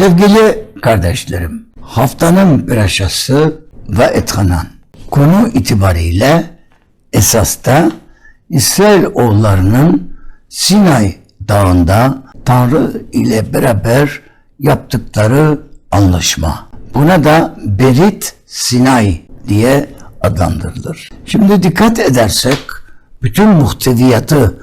Sevgili kardeşlerim, haftanın biraşası ve ethanan. Konu itibariyle esasta İsrail oğullarının Sinay Dağı'nda Tanrı ile beraber yaptıkları anlaşma. Buna da Berit Sinay diye adlandırılır. Şimdi dikkat edersek bütün muhteviyatı,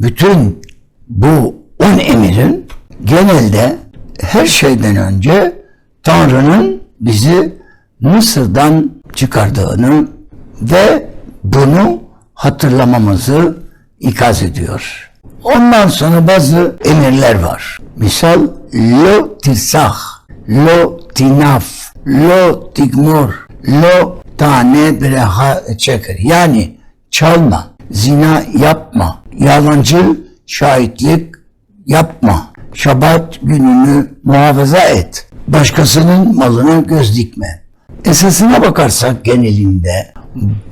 bütün bu on emirin genelde her şeyden önce Tanrı'nın bizi Mısır'dan çıkardığını ve bunu hatırlamamızı ikaz ediyor. Ondan sonra bazı emirler var. Misal lo tirsah, lo tinaf, lo tigmor, lo tane breha çeker. Yani çalma, zina yapma, yalancı şahitlik yapma. Şabat gününü muhafaza et. Başkasının malına göz dikme. Esasına bakarsak genelinde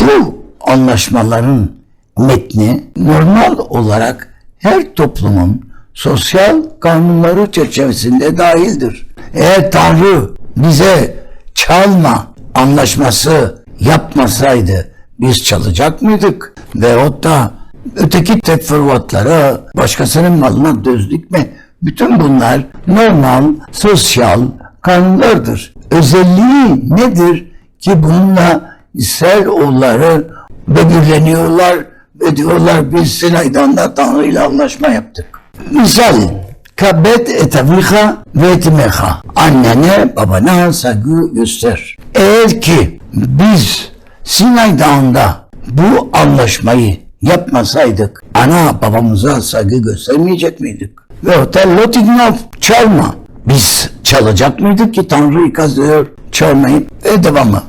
bu anlaşmaların metni normal olarak her toplumun sosyal kanunları çerçevesinde dahildir. Eğer Tanrı bize çalma anlaşması yapmasaydı biz çalacak mıydık? Veyahut da öteki teferruatlara başkasının malına göz dikme. Bütün bunlar normal sosyal kanunlardır. Özelliği nedir ki bununla İsrail oğulları böbürleniyorlar ve diyorlar biz Sinay'dan da Tanrı ile anlaşma yaptık. Misal Kabet etaviha ve etimeha. Annene babana saygı göster. Eğer ki biz Sinay Dağı'nda bu anlaşmayı yapmasaydık ana babamıza saygı göstermeyecek miydik? Ve otel Lotignov çalma. Biz çalacak mıydık ki Tanrı ikaz ediyor çalmayıp ve devamı.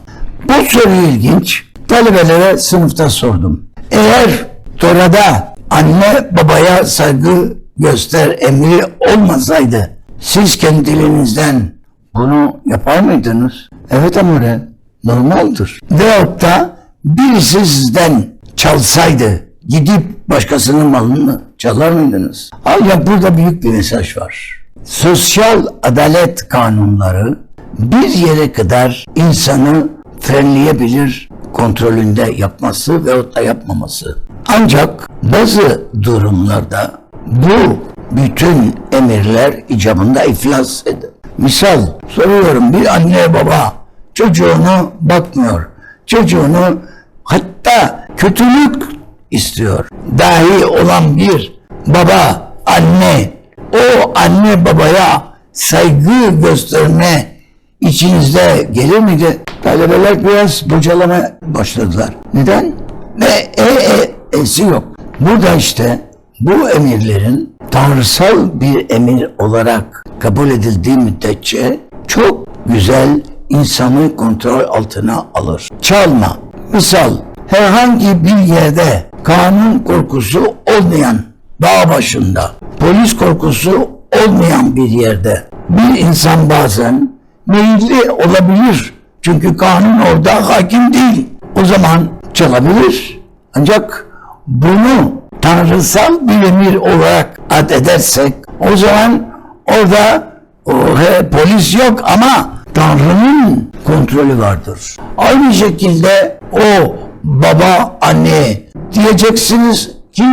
Bu soru ilginç. Talebelere sınıfta sordum. Eğer Tora'da anne babaya saygı göster emri olmasaydı siz kendilerinizden bunu yapar mıydınız? Evet amore normaldir. Veyahut da birisi sizden çalsaydı gidip başkasının malını çalar mıydınız? Ancak burada büyük bir mesaj var. Sosyal adalet kanunları bir yere kadar insanı frenleyebilir kontrolünde yapması veyahut da yapmaması. Ancak bazı durumlarda bu bütün emirler icabında iflas eder. Misal soruyorum bir anne baba çocuğunu bakmıyor. Çocuğunu hatta kötülük istiyor. Dahi olan bir baba, anne o anne babaya saygı gösterme içinizde gelir miydi? Talebeler biraz bocalama başladılar. Neden? Ve e, e, esi yok. Burada işte bu emirlerin tanrısal bir emir olarak kabul edildiği müddetçe çok güzel insanı kontrol altına alır. Çalma. Misal herhangi bir yerde kanun korkusu olmayan dağ başında, polis korkusu olmayan bir yerde bir insan bazen meyilli olabilir. Çünkü kanun orada hakim değil. O zaman çalabilir. Ancak bunu tanrısal bir emir olarak ad edersek o zaman orada o, he, polis yok ama Tanrı'nın kontrolü vardır. Aynı şekilde o baba anne diyeceksiniz ki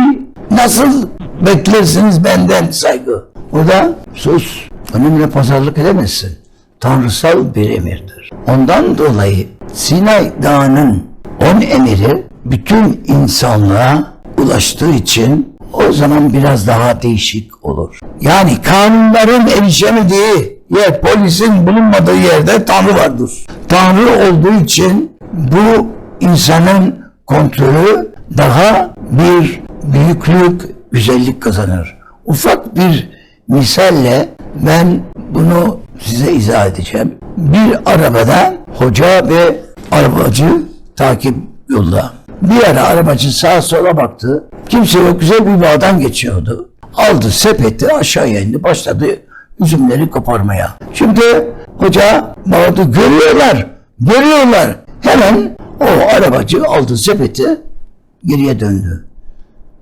nasıl beklersiniz benden saygı? O da sus benimle pazarlık edemezsin. Tanrısal bir emirdir. Ondan dolayı Sinay Dağı'nın on emiri bütün insanlığa ulaştığı için o zaman biraz daha değişik olur. Yani kanunların erişemediği yer, polisin bulunmadığı yerde Tanrı vardır. Tanrı olduğu için bu insanın kontrolü daha bir büyüklük, güzellik kazanır. Ufak bir misalle ben bunu size izah edeceğim. Bir arabada hoca ve arabacı takip yolda. Bir ara arabacı sağa sola baktı. Kimse yok güzel bir bağdan geçiyordu. Aldı sepeti aşağıya indi başladı üzümleri koparmaya. Şimdi hoca bağırdı görüyorlar görüyorlar. Hemen o arabacı aldı sepeti geriye döndü.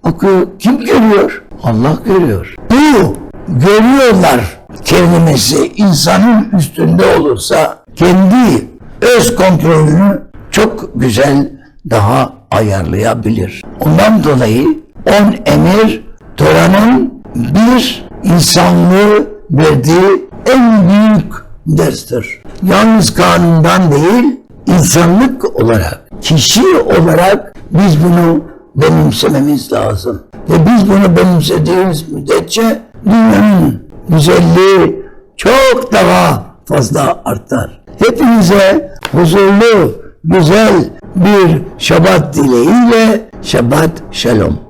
Bakıyor kim görüyor? Allah görüyor. Bu görüyorlar kelimesi insanın üstünde olursa kendi öz kontrolünü çok güzel daha ayarlayabilir. Ondan dolayı on emir Tora'nın bir insanlığı verdiği en büyük derstir. Yalnız kanundan değil, insanlık olarak, kişi olarak biz bunu benimsememiz lazım. Ve biz bunu benimsediğimiz müddetçe dünyanın güzelliği çok daha fazla artar. Hepinize huzurlu, güzel bir şabat dileğiyle şabat şalom.